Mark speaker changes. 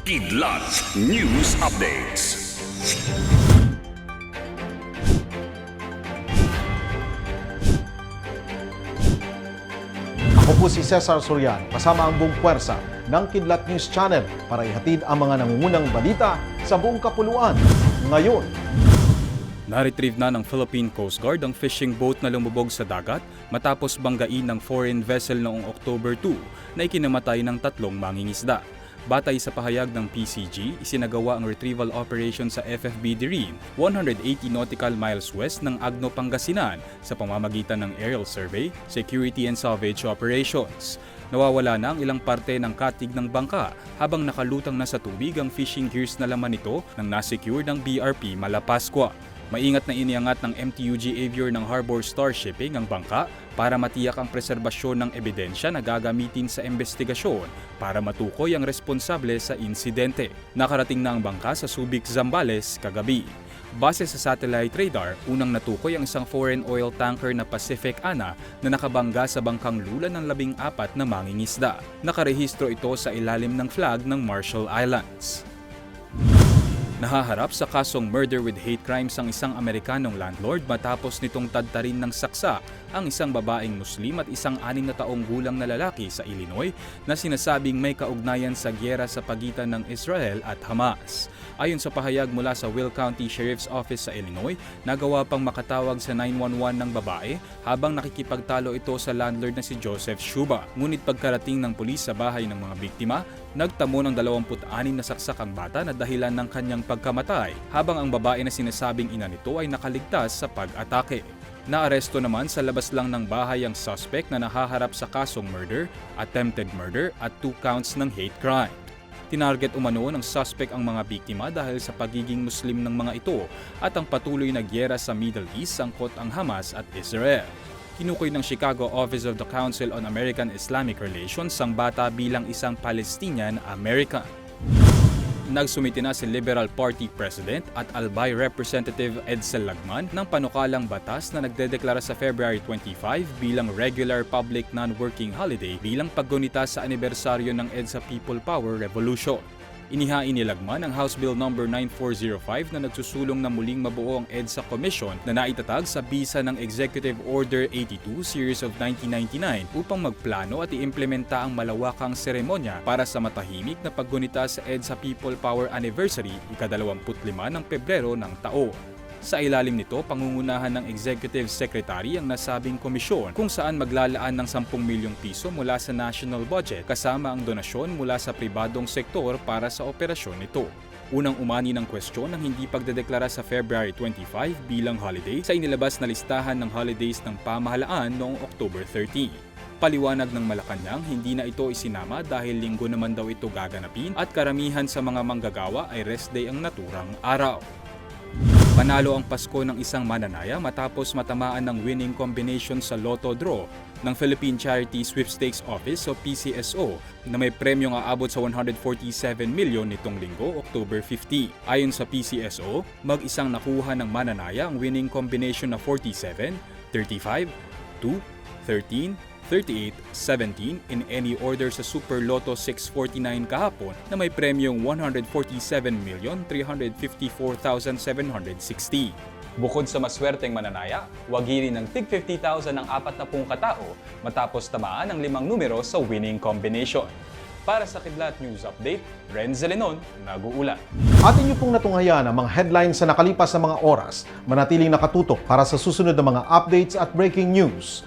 Speaker 1: Kidlat News Updates.
Speaker 2: Ako po si Cesar Soriano, kasama ang buong puwersa ng Kidlat News Channel para ihatid ang mga nangungunang balita sa buong kapuluan. Ngayon,
Speaker 3: Na-retrieve na ng Philippine Coast Guard ang fishing boat na lumubog sa dagat matapos banggain ng foreign vessel noong October 2 na ikinamatay ng tatlong mangingisda. Batay sa pahayag ng PCG, isinagawa ang retrieval operation sa FFB Dirin, 180 nautical miles west ng Agno, Pangasinan sa pamamagitan ng aerial survey, security and salvage operations. Nawawala na ang ilang parte ng katig ng bangka habang nakalutang na sa tubig ang fishing gears na laman nito nang nasecure ng BRP Malapascua. Maingat na iniangat ng MTUG Avior ng Harbor Star Shipping ang bangka para matiyak ang preserbasyon ng ebidensya na gagamitin sa investigasyon para matukoy ang responsable sa insidente. Nakarating na ang bangka sa Subic, Zambales kagabi. Base sa satellite radar, unang natukoy ang isang foreign oil tanker na Pacific Ana na nakabangga sa bangkang lula ng labing apat na mangingisda. Nakarehistro ito sa ilalim ng flag ng Marshall Islands. Nahaharap sa kasong murder with hate crimes ang isang Amerikanong landlord matapos nitong tadtarin ng saksa ang isang babaeng Muslim at isang anim na taong gulang na lalaki sa Illinois na sinasabing may kaugnayan sa gyera sa pagitan ng Israel at Hamas. Ayon sa pahayag mula sa Will County Sheriff's Office sa Illinois, nagawa pang makatawag sa 911 ng babae habang nakikipagtalo ito sa landlord na si Joseph Shuba. Ngunit pagkarating ng pulis sa bahay ng mga biktima, nagtamo ng 26 na saksak ang bata na dahilan ng kanyang pagkamatay habang ang babae na sinasabing ina nito ay nakaligtas sa pag-atake. Naaresto naman sa labas lang ng bahay ang suspect na nahaharap sa kasong murder, attempted murder at two counts ng hate crime. Tinarget umano ng suspect ang mga biktima dahil sa pagiging Muslim ng mga ito at ang patuloy na gyera sa Middle East sangkot ang Hamas at Israel. Kinukoy ng Chicago Office of the Council on American Islamic Relations ang bata bilang isang Palestinian American. Nagsumiti na si Liberal Party President at Albay Representative Edsel Lagman ng panukalang batas na nagdedeklara sa February 25 bilang regular public non-working holiday bilang paggunita sa anibersaryo ng EDSA People Power Revolution. Inihain ni Lagman ang House Bill No. 9405 na nagsusulong na muling mabuo ang EDSA Commission na naitatag sa bisa ng Executive Order 82 Series of 1999 upang magplano at iimplementa ang malawakang seremonya para sa matahimik na paggunita sa EDSA People Power Anniversary ika-25 ng Pebrero ng taon. Sa ilalim nito, pangungunahan ng Executive Secretary ang nasabing komisyon kung saan maglalaan ng 10 milyong piso mula sa national budget kasama ang donasyon mula sa pribadong sektor para sa operasyon nito. Unang umani ng kwestiyon ng hindi pagdedeklara sa February 25 bilang holiday sa inilabas na listahan ng holidays ng pamahalaan noong October 13. Paliwanag ng Malacanang, hindi na ito isinama dahil linggo naman daw ito gaganapin at karamihan sa mga manggagawa ay rest day ang naturang araw. Panalo ang Pasko ng isang mananaya matapos matamaan ng winning combination sa Lotto Draw ng Philippine Charity Sweepstakes Office o PCSO na may premyong aabot sa 147 milyon nitong linggo, October 50. Ayon sa PCSO, mag-isang nakuha ng mananaya ang winning combination na 47, 35, 2, 13, 38, 17 in any order sa Super Lotto 649 kahapon na may premyong 147,354,760. Bukod sa maswerteng mananaya, wagi rin ng tig 50,000 ang apat na pung katao matapos tamaan ang limang numero sa winning combination. Para sa Kidlat News Update, Renz Zelenon, nag-uulat.
Speaker 2: atin niyo pong natunghayan ang mga headlines sa nakalipas na mga oras. Manatiling nakatutok para sa susunod na mga updates at breaking news.